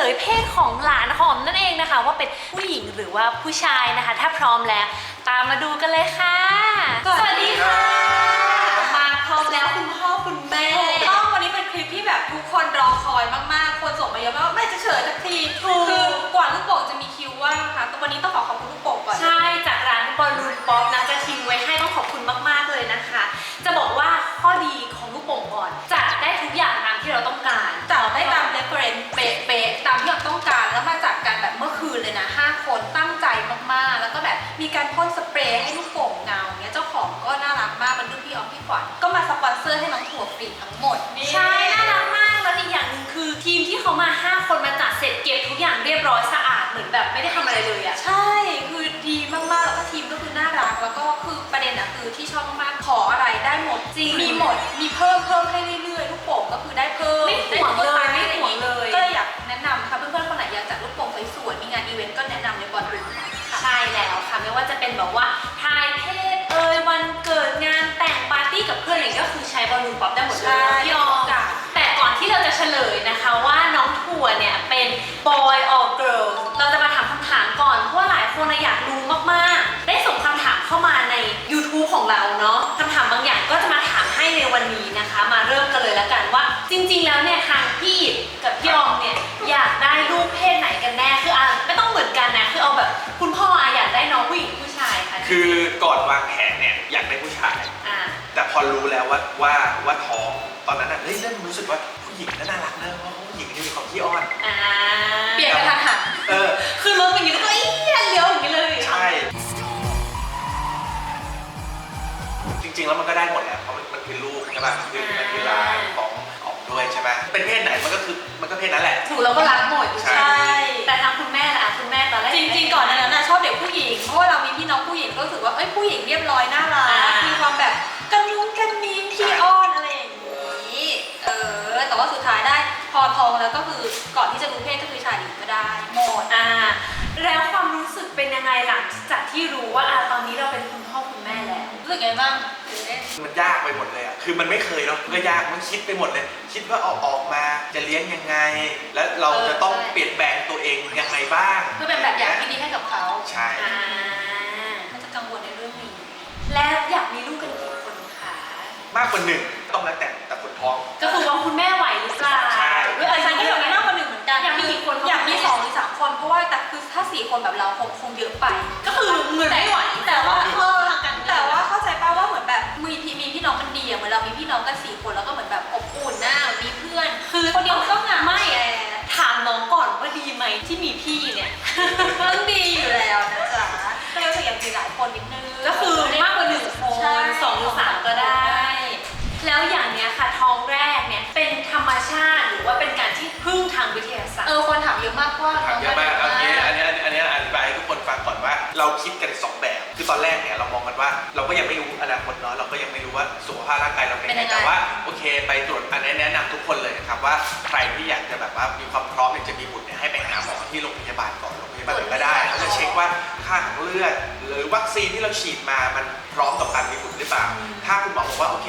ลยเพศของหลานหอมนั่นเองนะคะ ว่าเป็นผู้หญิงหรือว่าผู้ชายนะคะ ถ้าพร้อมแล้ว ตามมาดูกันเลยค่ะ สวัสดีค่ะ มาพร้อมแล้วคุณพ่อคุณแม่ถูกต้องวันนี้เป็นคลิปที่แบบทุกคนรอคอยมากๆ คนส่งมาเยอะมากว่าแม่จะเฉลยสักทีถูก คือกว่าลูกโป่งจะมีคิวว่างค่ะแต่วันนี้ต้องขอขอบคุณลูกโป่งก่อน ใช่จากร้านบอลลูนป๊อปนะจะทิ้งไว้ให้ต้องขอบคุณมากๆเลยนะคะ จะบอกว่าข้อดีของลูกโป่งก่อนจัด มีการพ่นสเปรย์ให้ลูกโป่งเงาเนี้ยเจ้าของก็น่ารักมากเป็นรุ่นพี่ออฟพี่ขวัญก็มาสปอนเซอร์ให้น้องถั่วฟรีทั้งหมดนี่ ใช่ น่ารักมาก แล้วอีกอย่างหนึ่งคือทีมที่เขามา 5 คนมาจัดเสร็จเก็บทุกอย่างเรียบร้อยสะอาดเหมือนแบบไม่ได้ทำอะไรเลยอะใช่ คือดีมากๆ แล้วก็ทีมก็คือน่ารัก แล้วก็คือประเด็นอะคือที่ชอบมากๆ ขออะไรได้หมดจริง มีหมด มีเพิ่มเพิ่มใบอลลูนป๊อปได้หมดเลยใช่พี่ออมจ้ะแต่ก่อนที่เราจะเฉลยนะคะว่าน้องถั่วเนี่ยเป็น boy or girl เราจะมาถามคำถามก่อนเพราะว่าหลายคนน่ะอยากรู้มากๆ ได้ส่งคำถามเข้ามาใน YouTube ของเราเนาะคำถามบางอย่างก็จะมาถามให้ในวันนี้นะคะ มาเริ่มกันเลยแล้วกันว่า จริงๆแล้วเนี่ยทางพี่อิฐกับพี่ออมเนี่ยอยากได้ลูกเพศไหนกันแน่คืออะไม่ต้องเหมือนกันนะคือเอาแบบคุณพ่ออะอยากได้น้องผู้หญิงผู้ชายค่ะคือก่อนวางแผน อรู้แล้วว่าว่าว่าท้องตอนนั้นอะเฮ้ยเริ่มรู้สึกว่าผู้หญิงน่ารักเนอะเพราะผู้หญิงนี่มีความขี้อ้อน อ่าเปลี่ยนกระทันหันเออ คือรถอย่างนี้แล้วก็เอี้ยเลี้ยวอย่างนี้เลยใช่ จริงๆแล้วมันก็ได้หมดแหละเพราะมันมันคือลูกใช่ป่ะมันคือมันคือร้านของออกด้วยใช่ไหมเป็นเพศไหนมันก็คือมันก็เพศนั้นแหละ ถูกเราก็รักหมดใช่ใช่ แต่ทางคุณแม่ล่ะคุณแม่ตอนแรก จริงๆก่อนหนานั้นน่ะชอบเด็กผู้หญิงเพราะว่าเรามีพี่น้องผู้หญิงก็รู้สึกว่าเอ้ยผู้หญิงเรียบร้อยน่ารักอ่ามี มีความแบบกันนุ้ อทองแล้วก็คือก่อนที่จะรู้เพศก็คือชายหญิงก็ได้หมดอ่าแล้วความรู้สึกเป็นยังไงหลังจากที่รู้ว่าอ่าตอนนี้เราเป็นคุณพ่อคุณแม่แล้วรู้สึกไงบ้างเอ๊ะมันยากไปหมดเลยอะ คือมันไม่เคยเนาะมันก็ยาก มันคิดไปหมดเลย คิดว่าเอาออกมาจะเลี้ยงยังไง แล้วเราจะต้องเปลี่ยนแปลงตัวเองยังไงบ้างเพื่อเป็นแบบอย่างที่ดีให้กับเขาใช่อ่าเขาจะกังวลในเรื่องนี้ แล้วอยากมีลูกกันกี่คนคะมากกว่าหนึ่งต้องแล้วแต่แต่คนท้อง ก็คือว่าคุณแม่ไหวหรือเปล่าใช่ ฉันก็อยากมีเยมากอะกว่าหนึ่งเหมือนกันอยากมีกี่คนอยากมีสองหรือสามคน เพราะว่าแต่คือถ้าสี่คนแบบเราคงคงเยอะไป ก็คือเงินไม่ไหวแต่ว่าเพิ่มทางการเงินแต่ว่าเข้าใจป่าว่าเหมือนแบบมีพี่มีพี่น้องกันดีอะเหมือนเรามีพี่น้องกันสี่คนแล้วก็เหมือนแบบอบอุ่นหน้ามีเพื่อน คือคนเดียวก็เหงาไม่แชร์ถามน้องก่อนว่าดีไหมที่มีพี่เนี่ยต้องดีอยู่แล้วนะจ๊ะแต่เราอยากมีหลายคนนิดนึงก็คือมากกว่าหนึ่งคนใช่สองหรือสามก็ได้ แล้วอย่างเนี้ยค่ะท้องแรกเนี่ยเป็นธรรมชาติหรือว่าเป็นการที่พึ่งทางวิทยาศาสตเอร์อคนถามเยอะมากว่าถามเยอะมากเอางี้อันนี้อันนี้อธิบายให้ทุกคนฟังก่อนว่า เราคิดกันสองแบบ คือตอนแรกเนี่ยเรามองกันว่า เราก็ยังไม่รู้อนาคตเนาะเราก็ยังไม่รู้ว่าสุขภาพร่างกายเราเป็นยังไงแต่ว่าโอเค ไปตรวจอันนี้แนะนำทุกคนเลยนะครับว่าใครที่อยากจะแบบว่ามีความพร้อมอยากจะมีบุตรเนี่ยให้ไปหาหมอที่โรงพยาบาลก่อน โรงพยาบาลไหนก็ได้เขาจะเช็คว่าค่าของเลือด หรือวัคซีนที่เราฉีดมามันพร้อมต่อการมีบุตรหรือเปล่า ถ้าคุณหมอบอกว่าโอเค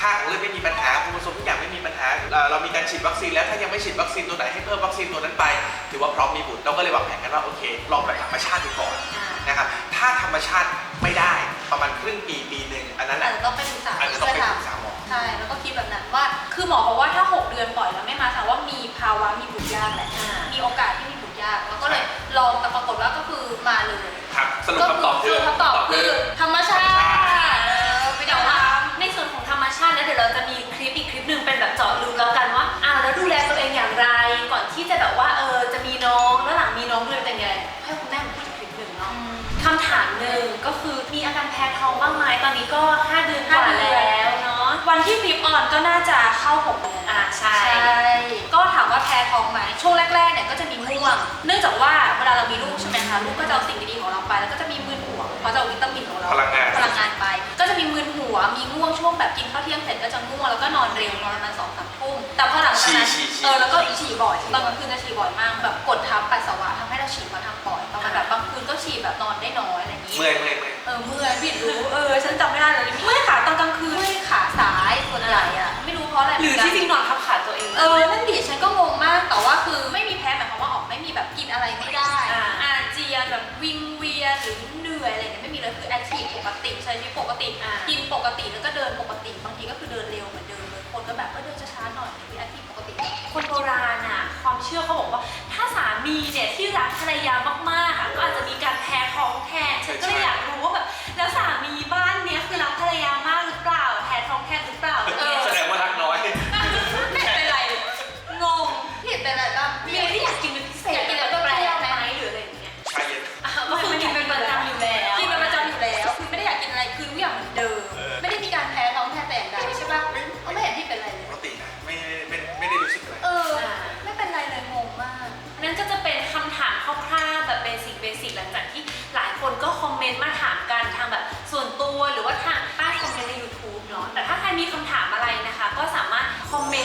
ค่าของเลือดไม่มีปัญหาโครโมโซมทุกอย่างไม่มีปัญหาเอ่อเรามีการฉีดวัคซีนแล้วถ้ายังไม่ฉีดวัคซีนตัวไหนให้เพิ่มวัคซีนตัวนั้นไป ถือว่าพร้อมมีบุตรเราก็เลยวางแผนกันว่าโอเค ลองแบบธรรมชาติดูก่อนอ่านะครับถ้าธรรมชาติไม่ได้ประมาณครึ่งปีปีหนึ่งอันนั้นอาจอะจะต้องไปศึกษาอาจจะต้องไปเพื่ปรึกษาหมอใช่แล้วก็คิดแบบนั้นว่า คือหมอบอกว่าถ้า 6 เดือนปล่อยแล้วไม่มาแสดงว่ามีภาวะมีบุตรยากแหละอ่ามีโอกาสที่มีบุตร ยากแล้วก็เลยลองแต่ปรากฏว่าก็คือมาเลย ครับสรุปคำตอบก็คือคำตอบคือธรรมชาติเออไม่แต่ได้ว่าว่า ในส่วนของธรรมชาตินะเดี๋ยวเราจะมีคลิปอีกคลิปหนึ่งเป็นแบบเจาะลึกแล้วกันว่าอ้าวแล้วดูแลตัวเองอย่างไร ก่อนที่จะแบบว่าเออจะมีน้องแล้วหลังมีน้องดูแลตัวเองยังไงให้คุณแม่มาพูดอีกคลิปหนึ่งเนาะคำถามหนึ่งก็คือมีอาการแพ้ท้องบ้างไหมตอนนี้ก็ 5 เดือนกว่าแล้วเนาะวันที่คลิปออนก็น่าจะเข้า6เดือนอ่าใช่ ก็ถาม ว่าแพ้ท้องไหมช่วงแรกๆเนี่ยก็จะมีง่วง เนื่องจากว่าเวลาเรามีลูกใช่ไหมคะลูกก็จะเอาสิ่งดีๆของเราไป แล้วก็จะมีมึนหัวเพราะจะเอาวิตามินของเราพลังงาน พลังงานไป ก็จะมีมึนหัวมีง่วงช่วงแบบกินข้าวเที่ยงเสร็จก็จะง่วงแล้วก็นอนเร็วนอนประมาณสองสามทุ่มแต่พอหลังจากนั้นฉี่ฉี่ฉี่ เออแล้วก็ฉี่บ่อยตอนกลางคืนจะฉี่บ่อยมากแบบกดทับปัสสาวะทำให้เราฉี่มาทางปอดประมาณแบบบางคืนก็ฉี่แบบนอนได้น้อยอะไรอย่างนี้ เมื่อยเมื่อยเมื่อย เออเมื่อยผิดรู้เออฉันจำไม่ได้เลยเมื่อยขาตอนกลางคืนเมื่อยขาซ้ายส่วนใหญ่อะไม่รู้เพราะอะไรหรือที่จริงนอนทับขาตัว เองเออนั่นดิฉันก็งงมากแต่ว่าคือไม่มีแพ้หมายความว่าออกไม่มีแบบกินอะไรไม่ได้อ่า อาเจียนแบบวิงเวียนหรือเหนื่อยอะไรเนี่ยไม่มีเลยคือแอคทีฟปกติใช้ชีวิตปกติอ่ากิกินปกติแล้วก็เดินปกติบางทีก็คือเดินเร็วเหมือนเดิมเลยคนก็แบบก็เดินช้าๆหน่อยคือแอคทีฟปกติ คนโบราณอะ ความเชื่อเขาบอกว่า ถ้าสามีเนี่ยที่รักภรรยา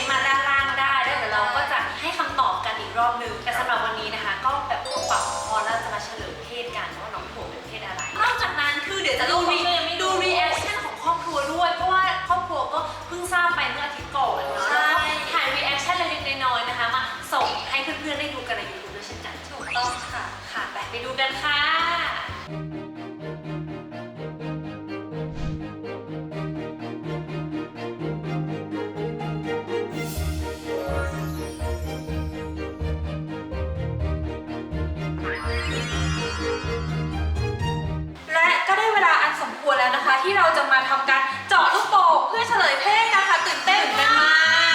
นต์มาด้านล่างได้แล้วเดี๋ยวเราก็จะให้คำตอบกันอีกรอบนึงแต่สำหรับวันนี้นะคะ ก็แบบปากปากพอแล้วจะมาเฉลย ที่เราจะมาทำการเจาะลูกโป่งเพื่อเฉลยเพศกันค่ะตื่นเต้นเป็นมา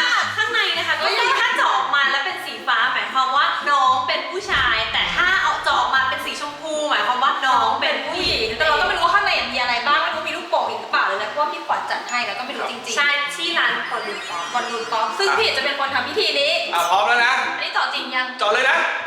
มากกข้างในนะคะก็คือถ้าเจาะออกมาแล้วเป็นสีฟ้าหมายความว่าน้องเป็นผู้ชาย แต่ถ้าเอาเจาะออกมาเป็นสีชมพูหมายความว่าน้องเป็นผู้หญิงแต่เราก็ไม่รู้ว่าข้างในมีอะไรบ้างไม่รู้มีลูกโป่งอีกหรือเปล่าเลยนะเพราะว่าพี่ขวัญจัดให้แล้วก็ไม่รู้จริงๆใช่ที่ร้านคอลูนปอมบอลลูนป๊อปซึ่งพี่เอกจะเป็นคนทำพิธีนี้อะพร้อมแล้วนะอันนี้เจาะจริงยัง จอดเลยนะป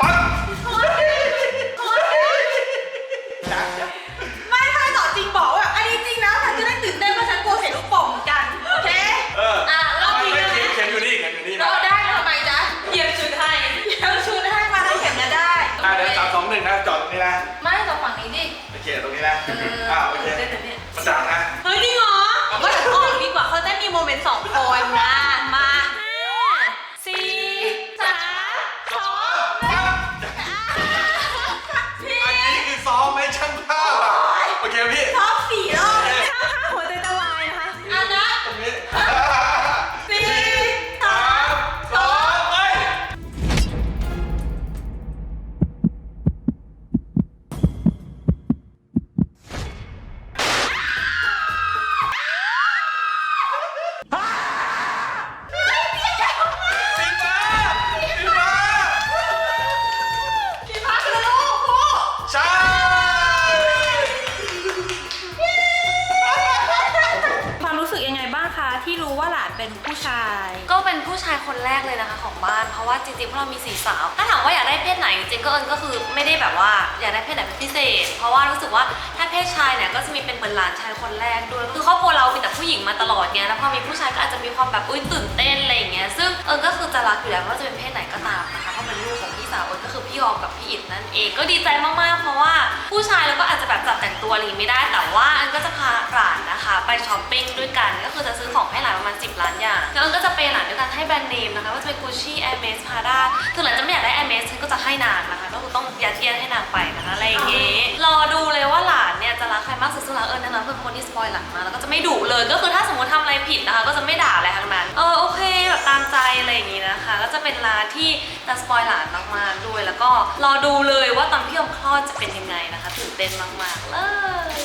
ั๊บไม่ ราะว่าจริงๆพวกเรามีสี่สาว ถ้าถามว่าอยากได้เพศไหนจริงๆก็เอิญก็คือไม่ได้แบบว่าอยากได้เพศไหนเป็นพิเศษ เพราะว่ารู้สึกว่าถ้าเพศชายเนี่ยก็จะมีเป็นเหมือนหลานชายคนแรกด้วย คือครอบครัวเรามีแต่ผู้หญิงมาตลอดไงแล้วพอมีผู้ชายก็อาจจะมีความแบบอุ้ยตื่นเต้นอะไรอย่างเงี้ย ซึ่งเอิญก็คือจะรักอยู่แล้วว่าจะเป็นเพศไหนก็ตามนะคะเพราะเป็นลูกของพี่สาวเอิญก็คือพี่ออมกับพี่อิดนั่นเองก็ดีใจมากๆ เพราะว่าผู้ชายเราก็อาจจะแบบจัดแต่งตัวอะไรไม่ได้ แต่ว่าเอันก็จะพาหลานนะคะไปช้อปปิ้งด้วยกัน ก็คือจะซื้อของให้หลานประมาณ 10 ล้านอย่างแล้วมันก็จะเป็นหลานด้วยกันให้แบรนด์เนมนะคะว่าจะเป็น Gucci Hermes Prada ถึงหลานจะไม่อยากได้ Hermes ฉันก็จะให้นางนะคะก็คือต้องยัดเยียดให้นางไปนะคะอะไรอย่างเงี้ยรอดูเลยว่าหลานเนี่ยจะรักใครมากสุดซึ่งหลานเอิญแน่นอนคือเป็นคนที่สปอยหลานมาแล้วก็จะไม่ดุเลยก็คือถ้าสมมติทำอะไรผิดนะคะ ก็จะไม่ด่าอะไรทั้งนั้นเออโอเคแบบตามใจอะไรอย่างงี้นะคะ ก็จะเป็นร้านที่จะสปอยหลานมากๆด้วยแล้วก็รอดูเลยว่าตอนพี่อมคลอดจะเป็นยังไงนะคะตื่นเต้นมากๆเลย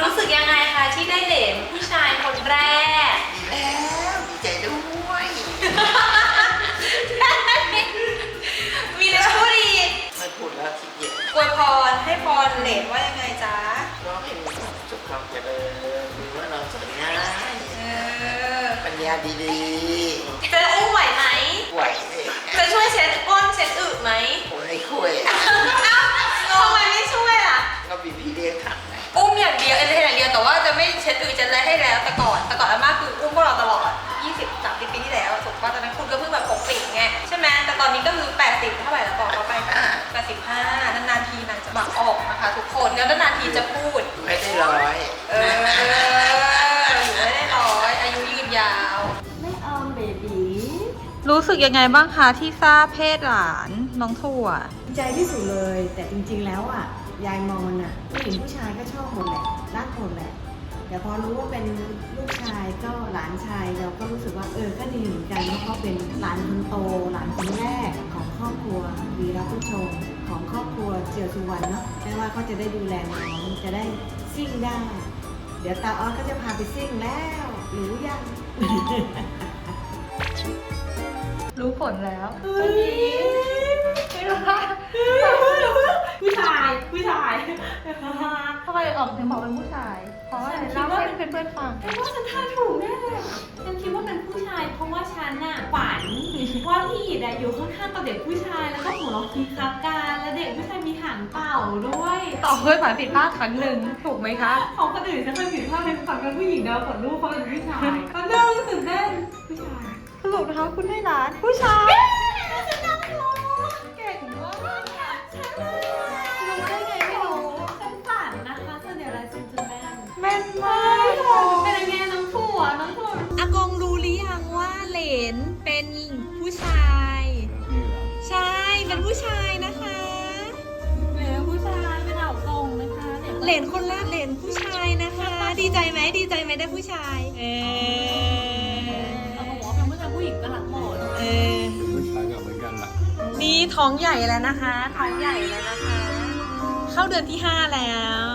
รู้สึกยังไงคะที่ได้เหลนผู้ชายคนแรกดีแล้วดีใจด้วย พูดแล้วขี้เกียจอวยพรให้พรเหลนว่ายังไงจ๊ะร้องให้มีความสุขความเจริญมีว่านอนสวยง่ายเออปัญญาดีจะอุ้มไหวไหม ๆไหวเลยจะช่วยเช็ดก้นเช็ดอึไหมผมไม่คุยทำไมไม่ช่วยล่ะ ก็บีบีเลี้ยงถังไงอุ้มอย่างเดียวเอ็นเตอร์เทนอย่างเดียวแต่ว่าจะไม่เช็ดอือจะไล่ให้แล้วแต่ก่อนแต่ก่อนอาม่าคืออุ้มพวกเราตลอด 20 30ปีที่แล้วถูกป่ะตอนนั้นคุณก็เพิ่งแบบปกติไงใช่ไหมแต่ตอนนี้ก็คือ 80เท่าไหร่แล้วบอกเขาไป 85นานๆทีนางจะบักออกนะคะ ทุกคนแล้วนานๆทีจะพูด ไม่ได้ร้อยเอออยู่ไม่ได้ร้อยอายุยืนยาว ไม่เอาสึกยังไงบ้างคะที่ทราบเพศหลานน้องถั่ว ดีใจที่สุดเลย แต่จริงๆแล้วอะ ยายมอนอะผู้หญิงผู้ชายก็ชอบหมดแหละรักหมดแหละแต่พอรู้ว่าเป็นลูกชายก็หลานชายเราก็รู้สึกว่าเออก็ดีเหมือนกันเพราะเขาเป็นหลานคนโตหลานคนแรก วีรผู้ชมของครอบครัวเจียวสุวรรณเนาะไม่ว่าเขาจะได้ดูแลน้องจะได้ซิ่งได้ เดี๋ยวตาออสก็จะพาไปซิ่งแล้วหรือยัง รู้ผลแล้ววันนี้ไม่รู้ว่าผู้ชายผู้ชายทำไมออกถึงบอกเป็นผู้ชาย เพราะว่าอะไรเล่าให้เพื่อนๆฟังฉันว่าฉันทายถูกแน่เลยฉันคิดว่าเป็นผู้ชาย เพราะว่าฉันน่ะฝัน ว่าพี่อิดอะอยู่ข้างๆกับเด็กผู้ชายแล้วก็หัวเราะคีคับกันแล้วเด็กผู้ชายมีหางเป่าด้วยต่อเพื่อนฝันผิดพลาดครั้งหนึ่งถูกไหมคะ ของคนอื่นฉันเคยผิดพลาดเป็นฝันเป็นผู้หญิงแล้วฝันลูกเขาเป็นผู้ชายก็เรื่องตื่นเต้นผู้ชายสรุปนะคะคุณได้ร้าน ผู้ชายเก่งมากรู้ได้ไงไม่รู้ฉันฝันนะคะส่วนใหญ่อะไรฉันจะแม่นแม่นมากเป็นยังไงน้องถั่วน้องถั่วอากงรู้หรือยังว่าเหลนเป็น ผู้ชาย ใช่ เป็นผู้ชายนะคะเป็นผู้ชายเป็นเหล่ากงนะคะเด็กเหลนคนแรกเหลนผู้ชายนะคะ ดีใจไหมดีใจไหมได้ผู้ชาย เออเราบอกว่าเป็นผู้ชายผู้หญิงก็รักหมดเออ ผู้ชายก็เหมือนกันล่ะนี่ท้องใหญ่แล้วนะคะ ท้องใหญ่แล้วนะคะ เข้าเดือนที่5แล้ว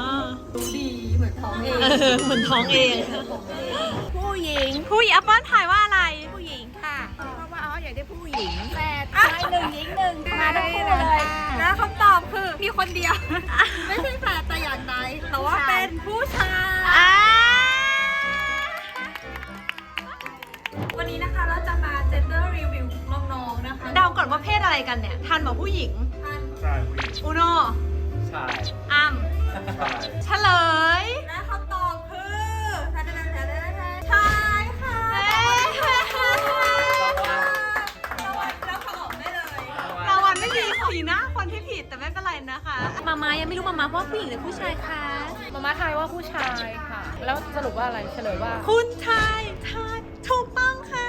รู้ดีเหมือนท้องเองเหมือนท้องเอง ผู้หญิง ผู้หญิงอัปเปิ้ลถ่ายว่าอะไร อ๋ออยากได้ผู้หญิงแปดชายหนึ่งหญิงหนึ่งมาทั้งคู่เลยนะคำตอบคือมีคนเดียว ไม่ใช่แฝดแต่อย่างใดแต่ว่าเป็นผู้ชายวันนี้นะคะเราจะมา gender review น้องๆนะคะเดาก่อนว่าเพศอะไรกันเนี่ยทันบอกผู้หญิงท่านใช่ผู้หญิงอุโนใช่อ้ำใช่เฉลยและคำตอบ ผู้หญิงหรือผู้ชายคะมาม่าทายว่าผู้ชายค่ะ แล้วสรุปว่าอะไรเฉลยว่า คุณชายทายถูกต้องค่ะ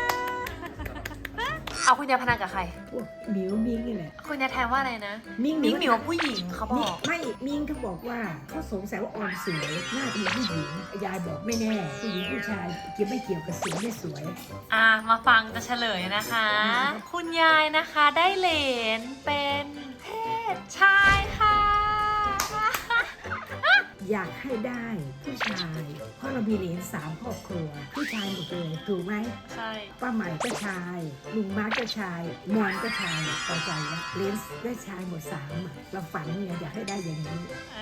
เอาคุณยายพนันกับใคร พวกหมิวมิงนี่แหละ คุณยายแทนว่าอะไรนะ มิงมิ้งหมิวว่าผู้หญิงเขาบมิอกไม่มิงเขาบอกว่าเขาสงสัยว่าออนสวยน่าจะเป็นผู้หญิงยายบอกไม่แน่ผู้หญิงผู้ชายเกี่ยวไม่เกี่ยวกับสวยไม่สวย อะมาฟังจะเฉลยนะคะ คุณยายนะคะได้เหรนเป็นเพศชายค่ะ อยากให้ได้ผู้ชายเพราะเรามีเหรียญสามครอบครัว ผู้ชายหมดเลยถูกไหมใช่ ป้าใหม่ก็ชาย ลุงมาร์คก็ชายมอนก็ชายพอใจแล้วเหรียญได้ชายหมดสามอะเราฝันเนี่ยอยากให้ได้อย่างนี้เอ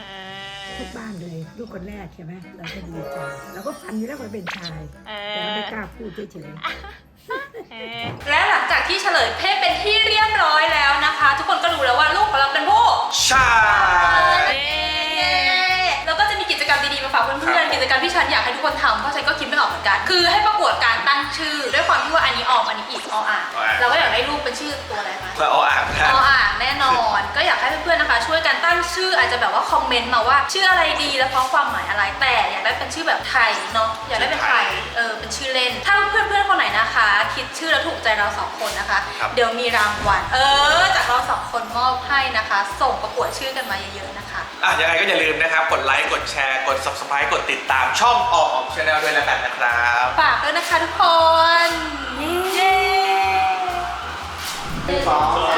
ทุกบ้านเลยลูกคนแรกใช่ไหมเราก็ดีใจเราก็ฝันอยู่แล้วว่าเป็นชาย เอแต่เราอไม่กล้าพูดเฉยๆเออและหลังจากที่เฉลยเพศเป็นที่เรียบร้อยแล้วนะคะ ทุกคนก็รู้แล้วว่าลูกของเราเป็นผู้ใช่เย้ ดีๆมาฝากเพื่อนๆกิจกรรมที่ฉันอยากให้ทุกคนทำเพราะฉันก็คิดไม่ออกเหมือนกัน คือให้ประกวดการตั้งชื่อ ด้วยความที่ว่าอันนี้ออมอันนี้อีกออ่างเราก็อยากได้ลูกเป็นชื่อตัวอะไรคะก็เอาอ่านนะ ออ่างแน่นอน ก็อยากให้เพื่อนๆนะคะ ช่วยกันตั้งชื่ออาจจะแบบว่าคอมเมนต์มาว่า ชื่ออะไรดีและเพราะความหมายอะไรแต่อยากได้เป็นชื่อแบบไทยเนาะอยากได้เป็นไทยเออเป็นชื่อเล่น ถ้าเพื่อนๆคนไหนนะคะ คิดชื่อแล้วถูกใจเราสองคนนะคะ ครับ เดี๋ยวมีรางวัลเออจากเราสองคนมอบให้นะคะ ส่งประกวดชื่อกันมาเยอะๆนะคะ อะยังไงก็อย่าลืมนะครับ กดไลค์ กดแชร์ กด subscribe กดติดตามช่องออกออกชาแนลด้วยแล้วกันนะครับ ฝากด้วยนะคะทุกคน เย้สอง